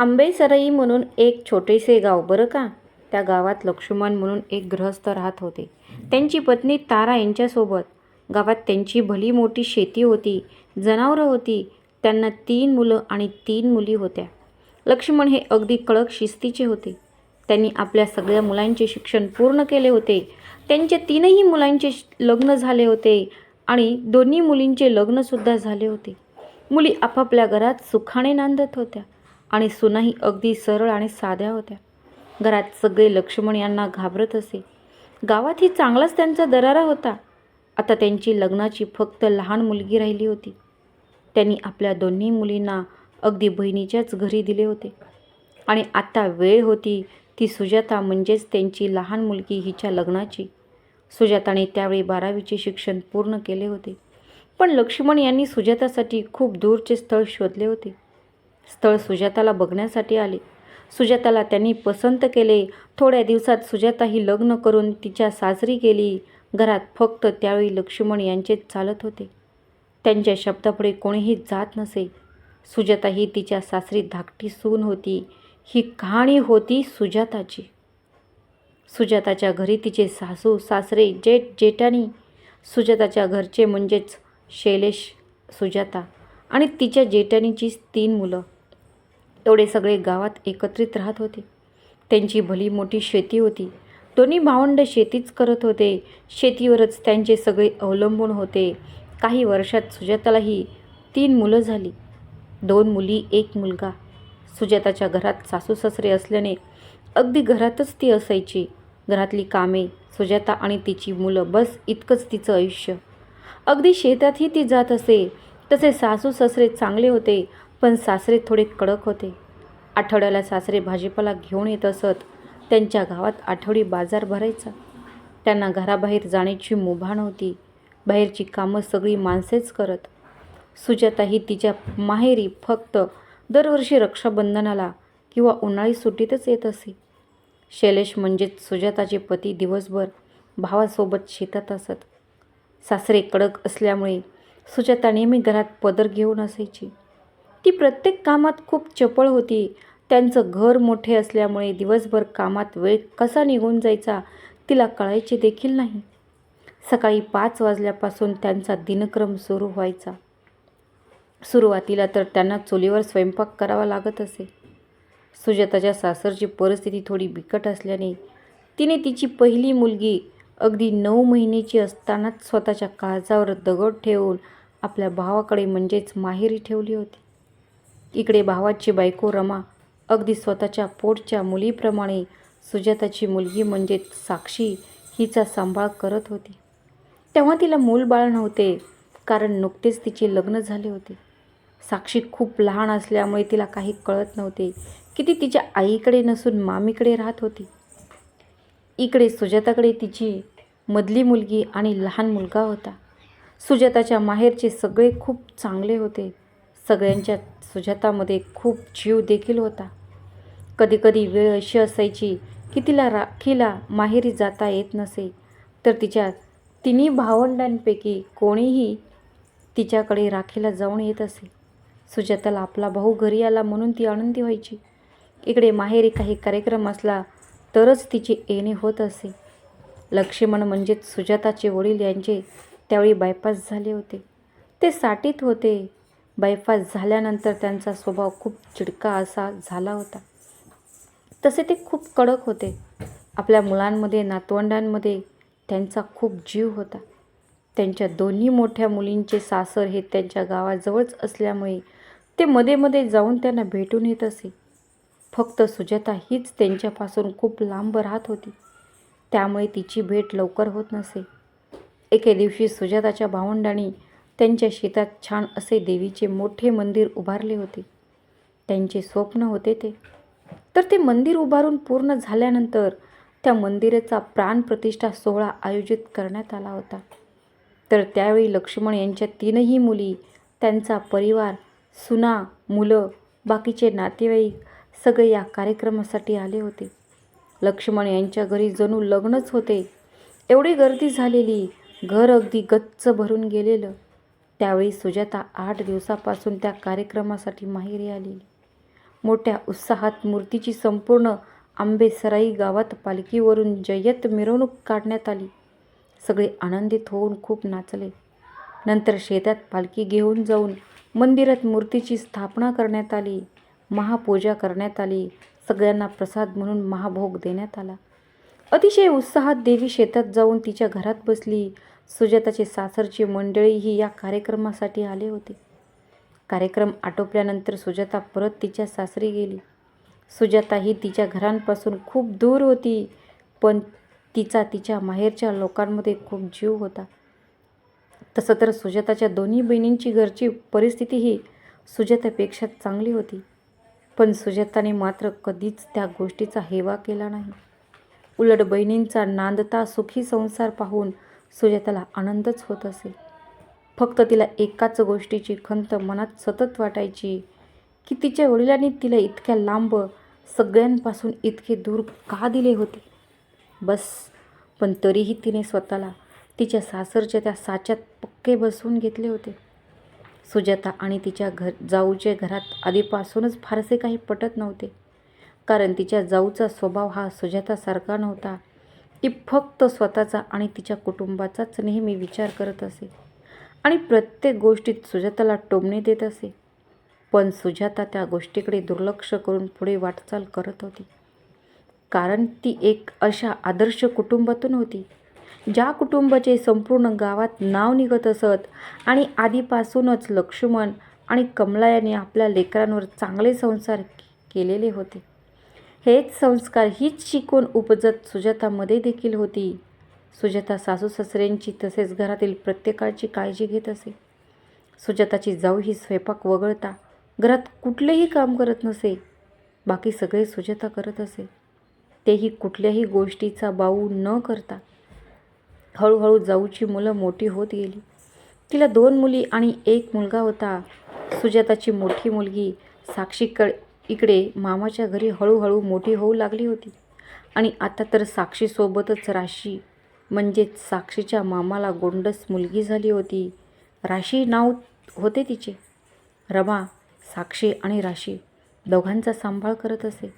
आंबेसरई म्हणून एक छोटेसे गाव बरं का? त्या गावात लक्ष्मण म्हणून एक गृहस्थ राहत होते. त्यांची पत्नी तारा यांच्यासोबत. गावात त्यांची भली मोठी शेती होती जनावरं होती. त्यांना तीन मुलं आणि तीन मुली होत्या. लक्ष्मण हे अगदी कडक शिस्तीचे होते. त्यांनी आपल्या सगळ्या मुलांचे शिक्षण पूर्ण केले होते. त्यांच्या तीनही मुलांचे लग्न झाले होते आणि दोन्ही मुलींचे लग्नसुद्धा झाले होते. मुली आपापल्या घरात सुखाने नांदत होत्या. आणि सुनाही अगदी सरळ आणि साध्या होत्या. घरात सगळे लक्ष्मण यांना घाबरत असे. गावातही चांगलाच त्यांचा दरारा होता. आता त्यांची लग्नाची फक्त लहान मुलगी राहिली होती. त्यांनी आपल्या दोन्ही मुलींना अगदी बहिणीच्याच घरी दिले होते. आणि आता वेळ होती ती सुजाता म्हणजेच त्यांची लहान मुलगी हिच्या लग्नाची. सुजाताने त्यावेळी बारावीचे शिक्षण पूर्ण केले होते. पण लक्ष्मण यांनी सुजातासाठी खूप दूरचे स्थळ शोधले होते. स्थळ सुजाताला बघण्यासाठी आले. सुजाताला त्यांनी पसंत केले. थोड्या दिवसात सुजाता ही लग्न करून तिच्या साजरी गेली. घरात फक्त त्यावेळी लक्ष्मण यांचेच चालत होते. त्यांच्या शब्दापुढे कोणीही जात नसे. सुजाता ही तिच्या सासरी धाकटी सून होती. ही कहाणी होती सुजाताची. सुजाताच्या घरी तिचे सासू सासरे जेठ जेठानी सुजाताच्या घरचे म्हणजेच शैलेश सुजाता आणि तिच्या जेठानीची तीन मुलं. एवढे सगळे गावात एकत्रित राहत होते. त्यांची भली मोठी शेती होती. दोन्ही भावंड शेतीच करत होते. शेतीवरच त्यांचे सगळे अवलंबून होते. काही वर्षात सुजातालाही तीन मुलं झाली. दोन मुली एक मुलगा. सुजाताच्या घरात सासू सासरे असल्याने अगदी घरातच ती असायची. घरातली कामे सुजाता आणि तिची मुलं बस इतकंच तिचं आयुष्य. अगदी शेतातही ती जात असे. तसे सासू सासरे चांगले होते. पण सासरे थोडे कडक होते. आठवड्याला सासरे भाजीपाला घेऊन येत असत. त्यांच्या गावात आठवडी बाजार भरायचा. त्यांना घराबाहेर जाण्याची मुभा नव्हती. बाहेरची कामं सगळी माणसेच करत. सुजाता ही तिच्या माहेरी फक्त दरवर्षी रक्षाबंधनाला किंवा उन्हाळी सुट्टीतच येत असे. शैलेश म्हणजेच सुजाताचे पती दिवसभर भावासोबत शेतात असत. सासरे कडक असल्यामुळे सुजाता नेहमी घरात पदर घेऊन असायची. ती प्रत्येक कामात खूप चपळ होती. त्यांचं घर मोठे असल्यामुळे दिवसभर कामात वेळ कसा निघून जायचा तिला कळायचे देखील नाही. सकाळी पाच वाजल्यापासून त्यांचा दिनक्रम सुरू व्हायचा. सुरुवातीला तर त्यांना चुलीवर स्वयंपाक करावा लागत असे. सुजाताच्या सासरची परिस्थिती थोडी बिकट असल्याने तिने तिची पहिली मुलगी अगदी नऊ महिन्याची असतानाच स्वतःच्या काळजावर दगड ठेवून आपल्या भावाकडे म्हणजेच माहेरी ठेवली होती. इकडे भावाची बायको रमा अगदी स्वतःच्या पोटच्या मुलीप्रमाणे सुजाताची मुलगी म्हणजे साक्षी हिचा सांभाळ करत होती. तेव्हा तिला मूल बाळ नव्हते कारण नुकतेच तिचे लग्न झाले होते. साक्षी खूप लहान असल्यामुळे तिला काही कळत नव्हते की ती तिच्या आईकडे नसून मामीकडे राहत होती. इकडे सुजाताकडे तिची मधली मुलगी आणि लहान मुलगा होता. सुजाताच्या माहेरचे सगळे खूप चांगले होते. सगळ्यांच्या सुजातामध्ये खूप जीव देखील होता. कधीकधी वेळ अशी असायची की तिला राखीला माहेरी जाता येत नसे तर तिच्या तिन्ही भावंडांपैकी कोणीही तिच्याकडे राखीला जाऊन येत असे. सुजाताला आपला भाऊ घरी आला म्हणून ती आनंदी व्हायची. इकडे माहेरी काही कार्यक्रम असला तरच तिचे येणे होत असे. लक्ष्मण म्हणजेच सुजाताचे वडील यांचे त्यावेळी बायपास झाले होते. ते साठीत होते बायपास झाल्यानंतर त्यांचा स्वभाव खूप चिडका असा झाला होता. तसे ते खूप कडक होते. आपल्या मुलांमध्ये नातवंडांमध्ये त्यांचा खूप जीव होता. त्यांच्या दोन्ही मोठ्या मुलींचे सासर हे त्यांच्या गावाजवळच असल्यामुळे ते मध्ये मध्ये जाऊन त्यांना भेटून येत असे. फक्त सुजाता हीच त्यांच्यापासून खूप लांब राहत होती. त्यामुळे तिची भेट लवकर होत नसे. एके दिवशी सुजाताच्या भावंडांनी त्यांच्या शेतात छान असे देवीचे मोठे मंदिर उभारले होते. त्यांचे स्वप्न होते ते. तर ते मंदिर उभारून पूर्ण झाल्यानंतर त्या मंदिराचा प्राणप्रतिष्ठा सोहळा आयोजित करण्यात आला होता. तर त्यावेळी लक्ष्मण यांच्या तीनही मुली त्यांचा परिवार सुना मुलं बाकीचे नातेवाईक सगळे या कार्यक्रमासाठी आले होते. लक्ष्मण यांच्या घरी जणू लग्नच होते. एवढी गर्दी झालेली घर अगदी गच्च भरून गेलेलं. त्यावेळी सुजाता आठ दिवसापासून त्या कार्यक्रमासाठी माहेरी आलेली मोठ्या उत्साहात मूर्तीची संपूर्ण आंबेसराई गावात पालखीवरून जय्यत मिरवणूक काढण्यात आली. सगळे आनंदित होऊन खूप नाचले. नंतर शेतात पालखी घेऊन जाऊन मंदिरात मूर्तीची स्थापना करण्यात आली. महापूजा करण्यात आली. सगळ्यांना प्रसाद म्हणून महाभोग देण्यात आला. अतिशय उत्साहात देवी शेतात जाऊन तिच्या घरात बसली. सुजाताची सासरची मंडळीही या कार्यक्रमासाठी आले होते. कार्यक्रम आटोपल्यानंतर सुजाता परत तिच्या सासरी गेली. सुजाता ही तिच्या घरांपासून खूप दूर होती पण तिचा तिच्या माहेरच्या लोकांमध्ये खूप जीव होता. तसं तर सुजाताच्या दोन्ही बहिणींची घरची परिस्थितीही सुजातापेक्षा चांगली होती. पण सुजाताने मात्र कधीच त्या गोष्टीचा हेवा केला नाही. उलट बहिणींचा नांदता सुखी संसार पाहून सुजाताला आनंदच होत असे फक्त तिला एकाच गोष्टीची खंत मनात सतत वाटायची. की तिच्या वडिलांनी तिला इतक्या लांब सगळ्यांपासून इतके दूर का दिले होते? बस. पण तरीही तिने स्वतःला तिच्या सासरच्या त्या साच्यात पक्के बसवून घेतले होते. सुजाता आणि तिच्या घर जाऊच्या घरात आधीपासूनच फारसे काही पटत नव्हते. कारण तिच्या जाऊचा स्वभाव हा सुजातासारखा नव्हता. ती फक्त स्वतःचा आणि तिच्या कुटुंबाचाच नेहमी विचार करत असे. आणि प्रत्येक गोष्टीत सुजाताला टोमणे देत असे. पण सुजाता त्या गोष्टीकडे दुर्लक्ष करून पुढे वाटचाल करत होती. कारण ती एक अशा आदर्श कुटुंबातून होती. ज्या कुटुंबाचे संपूर्ण गावात नाव निघत असत आणि आधीपासूनच लक्ष्मण आणि कमला यांनी आपल्या लेकरांवर चांगले संसार केलेले होते. हेच संस्कार हीच शिकवण उपजत सुजातामध्ये देखील होती. सुजाता सासू सासऱ्यांची तसेच घरातील प्रत्येकाची काळजी घेत असे. सुजाताची जाऊ ही स्वयंपाक वगळता घरात कुठलेही काम करत नसे. बाकी सगळे सुजाता करत असे. तेही कुठल्याही गोष्टीचा बाऊ न करता. हळूहळू जाऊची मुलं मोठी होत गेली. तिला दोन मुली आणि एक मुलगा होता. सुजाताची मोठी मुलगी साक्षीकडे इकडे मामाच्या घरी हळूहळू मोठी होऊ लागली होती. आणि आता तर साक्षीसोबतच राशी म्हणजेच साक्षीच्या मामाला गोंडस मुलगी झाली होती. राशी नाव होते तिचे. रमा साक्षी आणि राशी दोघांचा सांभाळ करत असे.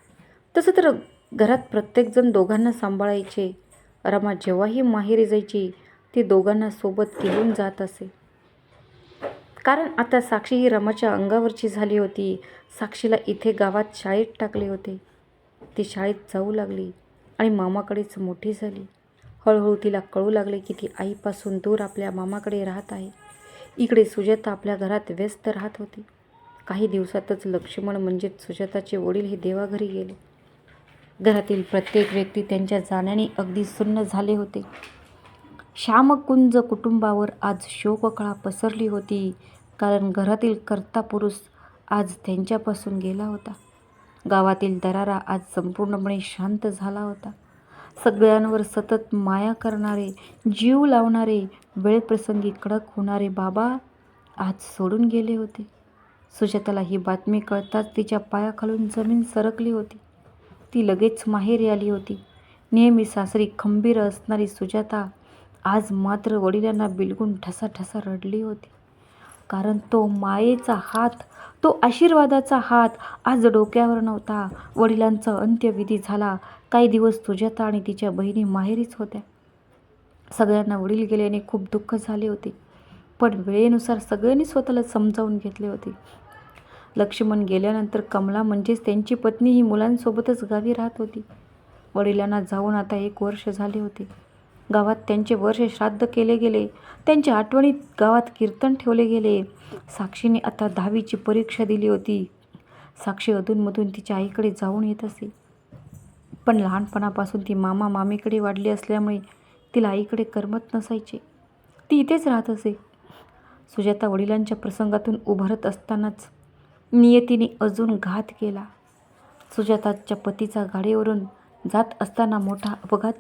तसं तर घरात प्रत्येकजण दोघांना सांभाळायचे. रमा जेव्हाही माहेरी जायची ती दोघांना सोबत घेऊन जात असे. कारण आता साक्षी ही रमाच्या अंगावरची झाली होती. साक्षीला इथे गावात शाळेत टाकले होते. ती शाळेत जाऊ लागली आणि मामाकडेच मोठी झाली. हळूहळू तिला कळू लागले की ती आईपासून दूर आपल्या मामाकडे राहत आहे. इकडे सुजाता आपल्या घरात व्यस्त राहत होती. काही दिवसातच लक्ष्मण म्हणजेच सुजाताचे वडील हे देवाघरी गेले. घरातील प्रत्येक व्यक्ती त्यांच्या जाण्याने अगदी सुन्न झाले होते. श्यामकुंज कुटुंबावर आज शोककळा पसरली होती कारण घरातील कर्ता पुरुष आज त्यांच्यापासून गेला होता. गावातील दरारा आज संपूर्णपणे शांत झाला होता. सगळ्यांवर सतत माया करणारे जीव लावणारे वेळप्रसंगी कडक होणारे बाबा आज सोडून गेले होते. सुजाताला ही बातमी कळताच तिच्या पायाखालून जमीन सरकली होती. ती लगेच माहेरी आली होती. नेहमी सासरी खंबीर असणारी सुजाता आज मात्र वडिलांना बिलगून ठसाठसा रडली होती. कारण तो मायेचा हात तो आशीर्वादाचा हात आज डोक्यावर नव्हता. वडिलांचा अंत्यविधी झाला. काही दिवस सुजाता आणि तिच्या बहिणी माहेरीच होत्या. सगळ्यांना वडील गेल्याने खूप दुःख झाले होते. पण वेळेनुसार सगळ्यांनी स्वतःला समजावून घेतले होते. लक्ष्मण गेल्यानंतर कमला म्हणजेच त्यांची पत्नी ही मुलांसोबतच गावी राहत होती. वडिलांना जाऊन आता एक वर्ष झाले होते. गावात त्यांचे वर्ष श्राद्ध केले गेले. त्यांच्या आठवणीत गावात कीर्तन ठेवले गेले. साक्षीने आता दहावीची परीक्षा दिली होती. साक्षी अधूनमधून तिच्या आईकडे जाऊन येत असे. पण लहानपणापासून ती मामा मामीकडे वाढली असल्यामुळे तिला आईकडे करमत नसायचे. ती इथेच राहत असे. सुजाता वडिलांच्या प्रसंगातून उभारत असतानाच नियतीने अजून घात केला. सुजाताच्या पतीचा गाडीवरून जात असताना मोठा अपघात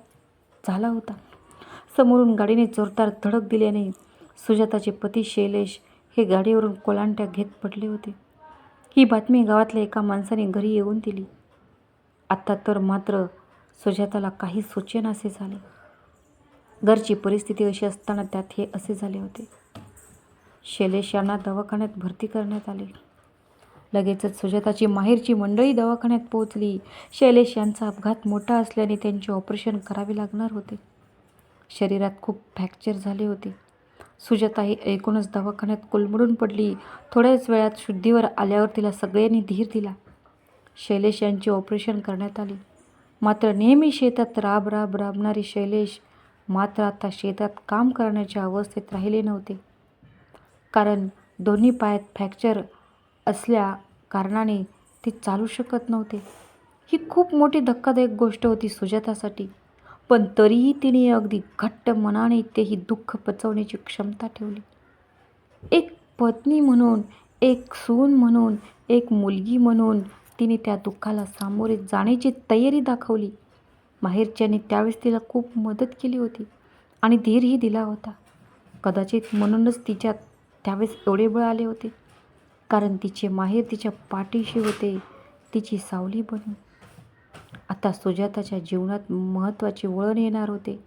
झाला होता. समोरून गाडीने जोरदार धडक दिल्याने सुजाताचे पती शैलेश हे गाडीवरून कोलांट्या घेत पडले होते. ही बातमी गावातल्या एका माणसाने घरी येऊन दिली. आत्ता तर मात्र सुजाताला काही सुचेनासे झाले. घरची परिस्थिती अशी असताना त्यात हे असे झाले होते. शैलेश यांना दवाखान्यात भरती करण्यात आले. लगेचच सुजाताची माहेरची मंडळी दवाखान्यात पोहोचली. शैलेश यांचा अपघात मोठा असल्याने त्यांचे ऑपरेशन करावे लागणार होते. शरीरात खूप फ्रॅक्चर झाले होते. सुजाता ही ऐकूनच दवाखान्यात कोलमडून पडली. थोड्याच वेळात शुद्धीवर आल्यावर तिला सगळ्यांनी धीर दिला. शैलेश यांचे ऑपरेशन करण्यात आले. मात्र नेहमी शेतात राब राब राबणारी शैलेश मात्र आता शेतात काम करण्याच्या अवस्थेत राहिले नव्हते. कारण दोन्ही पायात फ्रॅक्चर असल्या कारणाने ते चालू शकत नव्हते. ही खूप मोठी धक्कादायक गोष्ट होती सुजातासाठी. पण तरीही तिने अगदी घट्ट मनाने तेही दुःख पचवण्याची क्षमता ठेवली. एक पत्नी म्हणून एक सून म्हणून एक मुलगी म्हणून तिने त्या दुःखाला सामोरे जाण्याची तयारी दाखवली. माहेरच्याने त्यावेळेस तिला खूप मदत केली होती आणि धीरही दिला होता. कदाचित म्हणूनच तिच्यात त्यावेळेस एवढे बळ आले होते. कारण तिचे माहेर तिच्या पाठीशी होते. तिची सावली बनून. आता सुजाताच्या जीवनात महत्त्वाचे वळण येणार होते.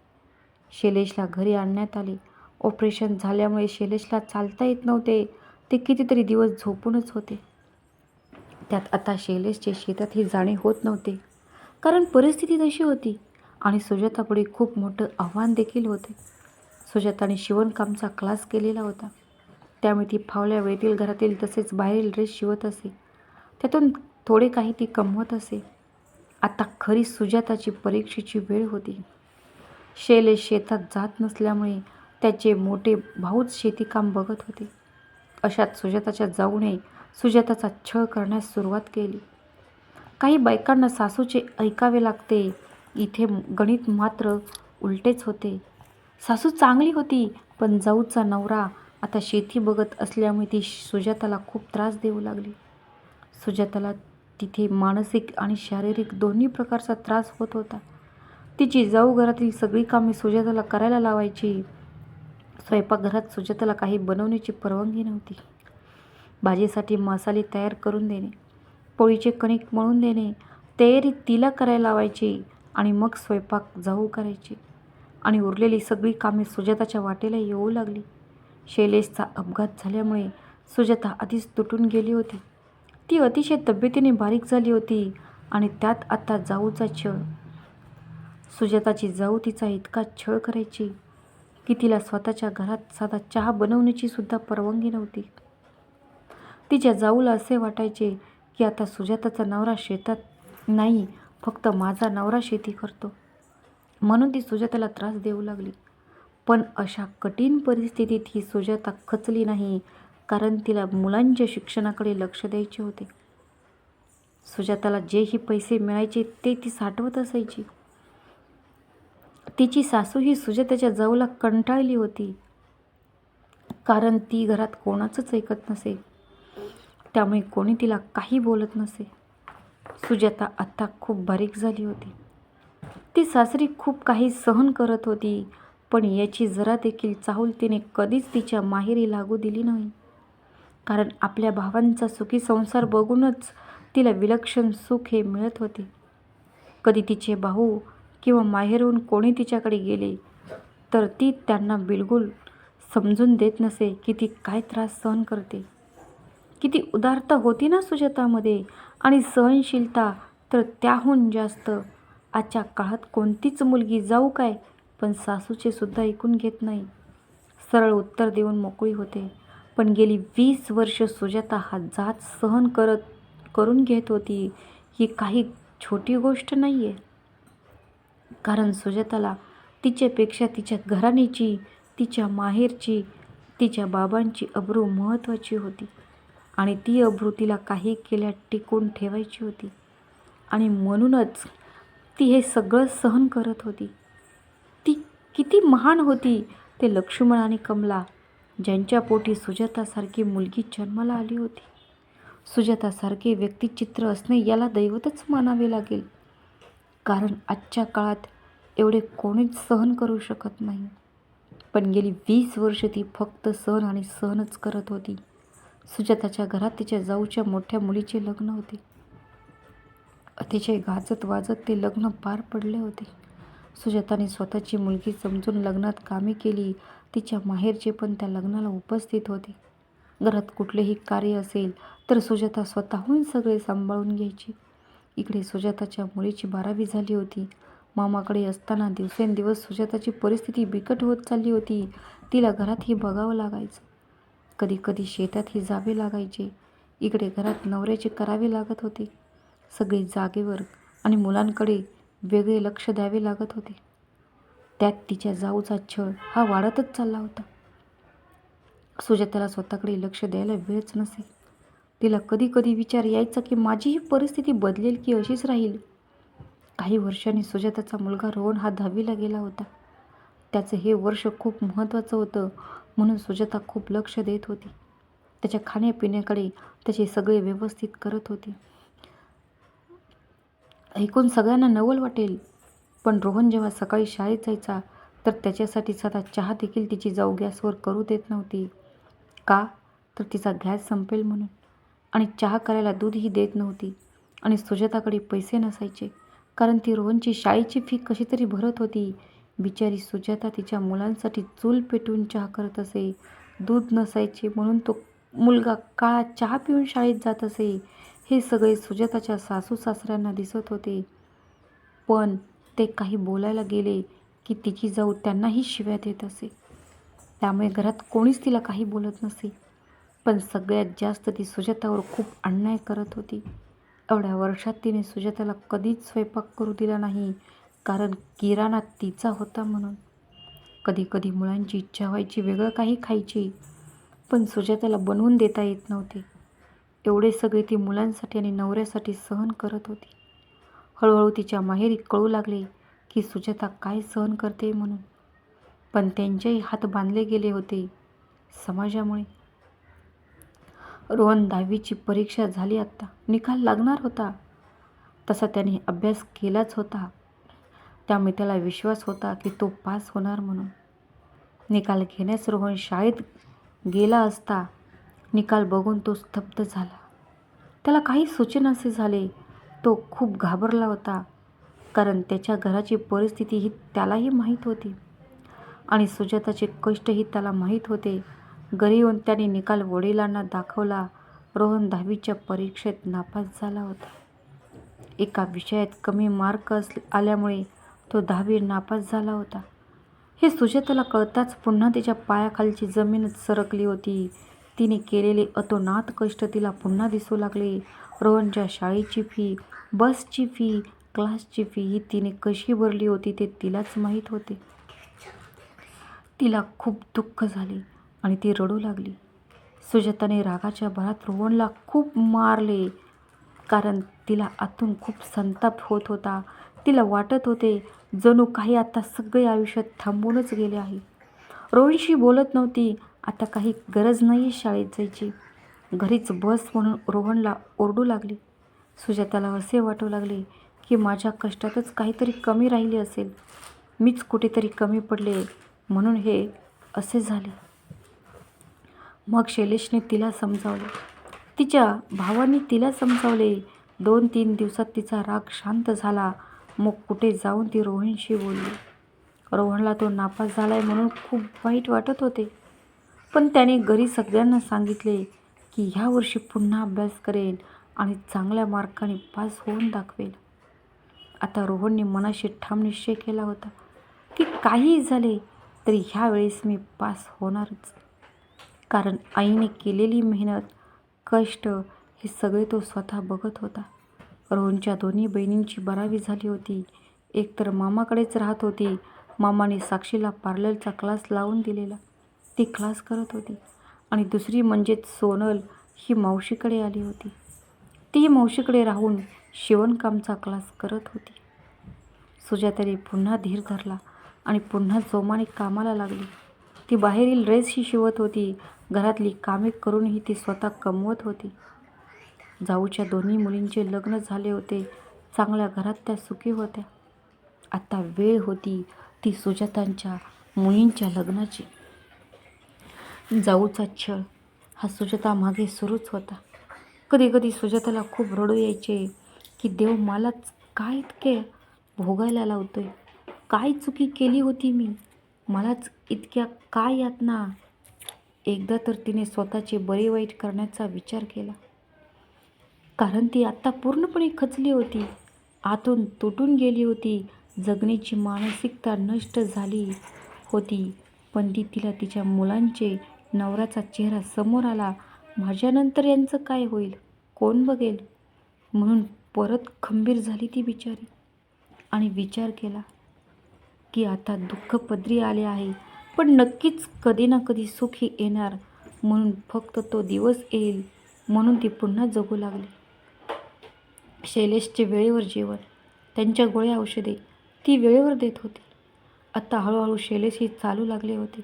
शैलेशला घरी आणण्यात आले. ऑपरेशन झाल्यामुळे शैलेशला चालता येत नव्हते. ते कितीतरी दिवस झोपूनच होते. त्यात आता शैलेशचे शेतात ही जाणे होत नव्हते. कारण परिस्थिती तशी होती आणि सुजातापुढे खूप मोठं आव्हान देखील होते. सुजाताने शिवणकामचा क्लास केलेला होता. त्यामुळे ती फावल्या वेळेतील घरातील तसेच बाहेरील ड्रेस शिवत असे. त्यातून थोडे काही ती कमवत असे. आता खरी सुजाताची परीक्षेची वेळ होती. शैलेश शेतात जात नसल्यामुळे त्याचे मोठे भाऊच शेतीकाम बघत होते. अशात सुजाताच्या जाऊने सुजाताचा छळ करण्यास सुरुवात केली. काही बायकांना सासूचे ऐकावे लागते. इथे गणित मात्र उलटेच होते. सासू चांगली होती पण जाऊचा नवरा आता शेती बघत असल्यामुळे ती सुजाताला खूप त्रास देऊ लागली. सुजाताला तिथे मानसिक आणि शारीरिक दोन्ही प्रकारचा त्रास होत होता. तिची जाऊ घरातील सगळी कामे सुजाताला करायला लावायची. स्वयंपाकघरात सुजाताला काही बनवण्याची परवानगी नव्हती. भाजीसाठी मसाले तयार करून देणे पोळीचे कणिक मळून देणे तयारी तिला करायला लावायची आणि मग स्वयंपाक जाऊ करायची. आणि उरलेली सगळी कामे सुजाताच्या वाटेला येऊ लागली. शैलेशचा अपघात झाल्यामुळे सुजाता आधीच तुटून गेली होती. ती अतिशय तब्येतीने बारीक झाली होती आणि त्यात आता जाऊचा छळ. सुजाताची जाऊ तिचा इतका छळ करायची की तिला स्वतःच्या घरात साधा चहा बनवण्याची सुद्धा परवानगी नव्हती. तिच्या जाऊला असे वाटायचे की आता सुजाताचा नवरा शेतात नाही फक्त माझा नवरा शेती करतो. म्हणून ती सुजाताला त्रास देऊ लागली. पण अशा कठीण परिस्थितीत ही सुजाता खचली नाही कारण तिला मुलांच्या शिक्षणाकडे लक्ष द्यायचे होते. सुजाताला जेही पैसे मिळायचे ते ती साठवत असायची. तिची सासू ही सुजाताच्या जाऊला कंटाळली होती. कारण ती घरात कोणाचंच ऐकत नसे. त्यामुळे कोणी तिला काही बोलत नसे. सुजाता आत्ता खूप बारीक झाली होती. ती सासरी खूप काही सहन करत होती पण याची जरा देखील चाहूल तिने कधीच तिच्या माहेरी लागू दिली नाही. कारण आपल्या भावांचा सुखी संसार बघूनच तिला विलक्षण सुख हे मिळत होते. कधी तिचे भाऊ किंवा माहेरून कोणी तिच्याकडे गेले तर ती त्यांना बिलकुल समजून देत नसे की ती काय त्रास सहन करते. किती उदारता होती ना सुजातामध्ये आणि सहनशीलता तर त्याहून जास्त आजच्या काळात कोणतीच मुलगी जाऊ काय पण सासूचे सुद्धा ऐकून घेत नाही. सरळ उत्तर देऊन मोकळी होते. पण गेली वीस वर्ष सुजाता हा जात सहन करत करून घेत होती ही काही छोटी गोष्ट नाही आहे कारण सुजाताला तिच्यापेक्षा तिच्या घराण्याची तिच्या माहेरची तिच्या बाबांची अब्रू महत्त्वाची होती. आणि ती अब्रू तिला काही केल्या टिकून ठेवायची होती. आणि म्हणूनच ती हे सगळं सहन करत होती. ती किती महान होती ते लक्ष्मण आणि कमला ज्यांच्या पोटी सुजातासारखी मुलगी जन्माला आली होती. सुजातासारखे व्यक्तिचित्र असणे याला दैवतच मानावे लागेल. कारण आजच्या काळात एवढे कोणीच सहन करू शकत नाही. पण गेली वीस वर्ष ती फक्त सहन आणि सहनच करत होती. सुजाताच्या घरात तिच्या जाऊच्या मोठ्या मुलीचे लग्न होते. अतिशय गाजत वाजत ते लग्न पार पडले होते. सुजाताने स्वतःची मुलगी समजून लग्नात कामे केली. तिच्या माहेरचे पण त्या लग्नाला उपस्थित होते. घरात कुठलेही कार्य असेल तर सुजाता स्वतःहून सगळे सांभाळून घ्यायची. इकडे सुजाताच्या मुलीची बारावी झाली होती. मामाकडे असताना दिवसेंदिवस सुजाताची परिस्थिती बिकट होत चालली होती. तिला घरातही बघावं लागायचं. कधी कधी शेतातही जावे लागायचे. इकडे घरात नवऱ्याचे करावे लागत होते. सगळे जागेवर आणि मुलांकडे वेगळे लक्ष द्यावे लागत होते. त्यात तिच्या जाऊचा छळ हा वाढतच चालला होता. सुजाताला स्वतःकडे लक्ष द्यायला वेळच नसे तिला कधी कधी विचार यायचा की माझी ही परिस्थिती बदलेल की अशीच राहील? काही वर्षांनी सुजाताचा मुलगा रोहन हा दहावीला गेला होता. त्याचं हे वर्ष खूप महत्त्वाचं होतं म्हणून सुजाता खूप लक्ष देत होती. त्याच्या खाण्यापिण्याकडे त्याचे सगळे व्यवस्थित करत होते. ऐकून सगळ्यांना नवल वाटेल. पण रोहन जेव्हा सकाळी शाळेत जायचा तर त्याच्यासाठी साधा चहा देखील तिची जाऊ गॅसवर करू देत नव्हती. का? तर तिचा गॅस संपेल म्हणून. आणि चहा करायला दूधही देत नव्हती. आणि सुजाताकडे पैसे नसायचे कारण ती रोहनची शाळेची फी कशी तरी भरत होती. बिचारी सुजाता तिच्या मुलांसाठी चूल पेटवून चहा करत असे. दूध नसायचे म्हणून तो मुलगा काळा चहा पिऊन शाळेत जात असे. हे सगळे सुजाताच्या सासू सासऱ्यांना दिसत होते. पण ते काही बोलायला गेले की तिची जाऊ त्यांनाही शिव्या देत असे. त्यामुळे घरात कोणीच तिला काही बोलत नसे. पण सगळ्यात जास्त ती सुजातावर खूप अन्याय करत होती. एवढ्या वर्षात तिने सुजाताला कधीच स्वयंपाक करू दिला नाही कारण किराणा तिचा होता म्हणून. कधी कधी मुलांची इच्छा व्हायची वेगळं काही खायची पण सुजाताला बनवून देता येत नव्हते. एवढे सगळे ती मुलांसाठी आणि नवऱ्यासाठी सहन करत होती. हळूहळू तिच्या माहेरी कळू लागले की सुजाता काय सहन करते म्हणून. पण त्यांचेही हात बांधले गेले होते समाजामुळे. रोहन दहावीची परीक्षा झाली आत्ता निकाल लागणार होता. तसा त्याने अभ्यास केलाच होता. त्यामुळे त्याला विश्वास होता की तो पास होणार म्हणून. निकाल घेण्यास रोहन शाळेत गेला असता निकाल बघून तो स्तब्ध झाला. त्याला काही सूचनासे झाले. तो खूप घाबरला होता कारण त्याच्या घराची परिस्थिती ही त्यालाही माहीत होती. आणि सुजाताचे कष्टही त्याला माहीत होते. घरी येऊन त्याने निकाल वडिलांना दाखवला. रोहन दहावीच्या परीक्षेत नापास झाला होता. एका विषयात कमी मार्क अस आल्यामुळे तो दहावी नापास झाला होता. हे सुजाताला कळताच पुन्हा तिच्या पायाखालची जमीनच सरकली होती. तिने केलेले अतोनात कष्ट तिला पुन्हा दिसू लागले. रोहनच्या शाळेची फी बसची फी क्लासची फी ही तिने कशी भरली होती ते तिलाच माहीत होते. तिला खूप दुःख झाले आणि ती रडू लागली. सुजाताने रागाच्या भरात रोहनला खूप मारले कारण तिला आतून खूप संताप होत होता. तिला वाटत होते जणू काही आता सगळे आयुष्यात थांबूनच गेले आहे. रोहनशी बोलत नव्हती आता काही गरज नाही शाळेत जायची. घरीच बस म्हणून रोहनला ओरडू लागली. सुजाताला असे वाटू लागले की माझ्या कष्टातच काहीतरी कमी राहिली असेल. मीच कुठेतरी कमी पडले म्हणून हे असे झाले. मग शैलेशने तिला समजावले. तिच्या भावांनी तिला समजावले. दोन तीन दिवसात तिचा राग शांत झाला. मग कुठे जाऊन ती रोहनशी बोलली. रोहनला तो नापास झाला आहे म्हणून खूप वाईट वाटत होते. पण त्याने घरी सगळ्यांना सांगितले की ह्या वर्षी पुन्हा अभ्यास करेल आणि चांगल्या मार्काने पास होऊन दाखवेल. आता रोहनने मनाशी ठाम निश्चय केला होता की काहीही झाले तरी ह्यावेळेस मी पास होणारच. कारण आईने केलेली मेहनत कष्ट हे सगळे तो स्वतः बघत होता. रोहनच्या दोन्ही बहिणींची बारावी झाली होती. एक तर मामाकडेच राहत होती. मामाने साक्षीला पार्लरचा क्लास लावून दिलेला. ती क्लास करत होती. आणि दुसरी म्हणजेच सोनल ही मावशीकडे आली होती. ती मावशीकडे राहून शिवणकामचा क्लास करत होती. सुजाताने पुन्हा धीर धरला आणि पुन्हा जोमाने कामाला लागली. ती बाहेरील ड्रेसही शिवत होती. घरातली कामे करूनही ती स्वतः कमवत होती. जाऊच्या दोन्ही मुलींचे लग्न झाले होते. चांगल्या घरात त्या सुखी होत्या. आता वेळ होती ती सुजातांच्या मुलींच्या लग्नाची. जाऊचा छळ. हा सुजाता मागे सुरूच होता. कधी कधी सुजाताला खूप रडू यायचे की देव मलाच काय इतके भोगायला लावतोय? काय चुकी केली होती मी? मलाच इतक्या काय यातना? एकदा तर तिने स्वतःचे बरे वाईट करण्याचा विचार केला. कारण ती आत्ता पूर्णपणे खचली होती. आतून तुटून गेली होती. जगण्याची मानसिकता नष्ट झाली होती. पण ती तिला तिच्या मुलांचे नवऱ्याचा चेहरा समोर आला. माझ्यानंतर यांचं काय होईल? कोण बघेल? म्हणून परत खंबीर झाली ती बिचारी आणि विचार केला की आता दुःख पदरी आले आहे पण नक्कीच कधी ना कधी सुखी येणार. म्हणून फक्त तो दिवस येईल म्हणून ती पुन्हा जगू लागली. शैलेशचे वेळेवर जेवण त्यांच्या गोळ्या औषधे ती वेळेवर देत होती. आता हळूहळू शैलेशही चालू लागले होते.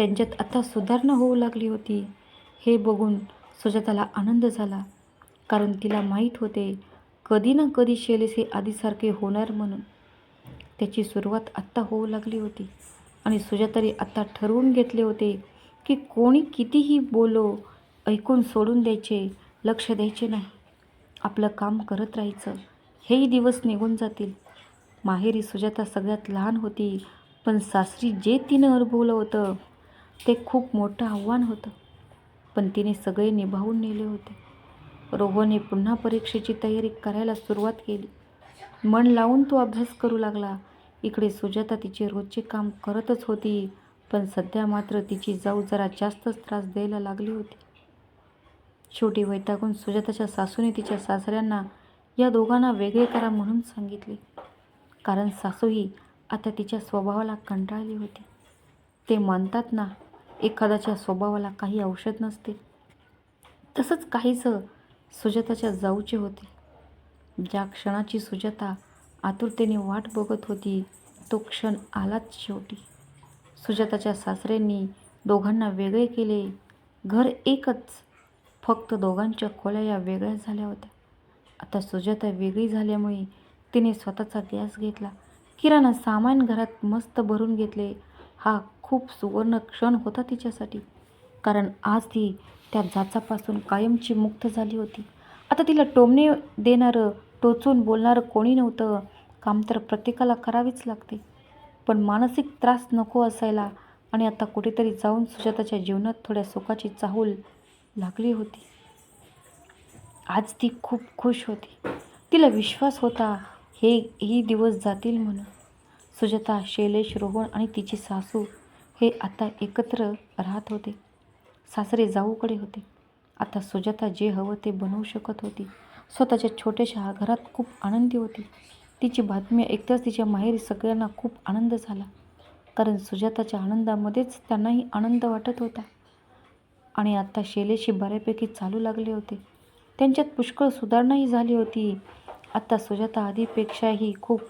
त्यांच्यात आता सुधारणा होऊ लागली होती. हे बघून सुजाताला आनंद झाला. कारण तिला माहीत होते कधी ना कधी शैलेसे आधीसारखे होणार म्हणून. त्याची सुरुवात आत्ता होऊ लागली होती. आणि सुजाताने आत्ता ठरवून घेतले होते की कोणी कितीही बोलो ऐकून सोडून द्यायचे लक्ष द्यायचे नाही. आपलं काम करत राहायचं. हेही दिवस निघून जातील. माहेरी सुजाता सगळ्यात लहान होती पण सासरी जे तिनं अनुभवलं होतं ते खूप मोठं आव्हान होतं. पण तिने सगळे निभावून नेले होते. रोहनने पुन्हा परीक्षेची तयारी करायला सुरुवात केली. मन लावून तो अभ्यास करू लागला. इकडे सुजाता तिचे रोजचे काम करतच होती पण सध्या मात्र तिची जाऊ जरा जास्तच त्रास द्यायला लागली होती. शेवटी वैतागून सुजाताच्या सासूने तिच्या सासऱ्यांना या दोघांना वेगळे करा म्हणून सांगितले. कारण सासूही आता तिच्या स्वभावाला कंटाळली होती. ते मानतात ना एखाद्याच्या स्वभावाला काही औषध नसते. तसंच काहीसं सुजाताच्या जाऊचे होते. ज्या क्षणाची सुजाता आतुरतेने वाट बघत होती तो क्षण आलाच शेवटी. सुजाताच्या सासऱ्यांनी दोघांना वेगळे केले. घर एकच फक्त दोघांच्या खोल्या या वेगळ्या झाल्या होत्या. आता सुजाता वेगळी झाल्यामुळे तिने स्वतःचा गॅस घेतला. किराणा सामान घरात मस्त भरून घेतले. हा खूप सुवर्ण क्षण होता तिच्यासाठी. कारण आज ती त्या जाचापासून कायमची मुक्त झाली होती. आता तिला टोमणे देणारं टोचून बोलणारं कोणी नव्हतं. काम तर प्रत्येकाला करावीच लागते. पण मानसिक त्रास नको असायला आणि आता कुठेतरी जाऊन सुजाताच्या जीवनात थोड्या सुखाची चाहूल लागली होती. आज ती खूप खुश होती. तिला विश्वास होता हे ही दिवस जातील म्हणून. सुजाता शैलेश रोहन आणि तिची सासू हे आता एकत्र राहत होते. सासरे जाऊकडे होते. आता सुजाता जे हवं ते बनवू शकत होती. स्वतःच्या छोट्याशा घरात खूप आनंदी होती. तिची बातमी ऐकताच तिच्या माहेरी सगळ्यांना खूप आनंद झाला. कारण सुजाताच्या आनंदामध्येच त्यांनाही आनंद वाटत होता. आणि आता शैलेशी बऱ्यापैकी चालू लागले होते. त्यांच्यात पुष्कळ सुधारणाही झाली होती. आता सुजाता आधीपेक्षाही खूप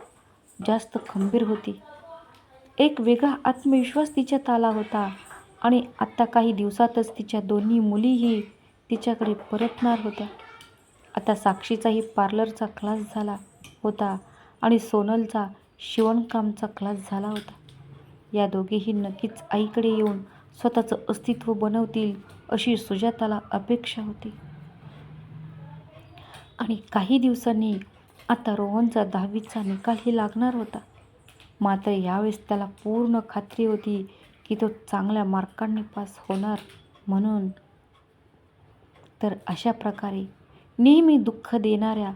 जास्त खंबीर होती. एक वेगळा आत्मविश्वास तिच्यात आला होता. आणि आत्ता काही दिवसातच तिच्या दोन्ही मुलीही तिच्याकडे परतणार होत्या. आता साक्षीचाही पार्लरचा क्लास झाला होता आणि सोनलचा शिवणकामचा क्लास झाला होता. या दोघेही नक्कीच आईकडे येऊन स्वतःचं अस्तित्व बनवतील अशी सुजाताला अपेक्षा होती. आणि काही दिवसांनी आता रोहनचा दहावीचा निकालही लागणार होता. मात्र यावेळेस त्याला पूर्ण खात्री होती की तो चांगल्या मार्कांनी पास होणार म्हणून. तर अशा प्रकारे नेहमी दुःख देणाऱ्या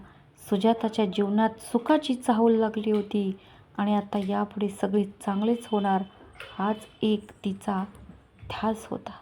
सुजाताच्या जीवनात सुखाची चाहूल लागली होती आणि आता यापुढे सगळे चांगलेच होणार हाच एक तिचा ध्यास होता.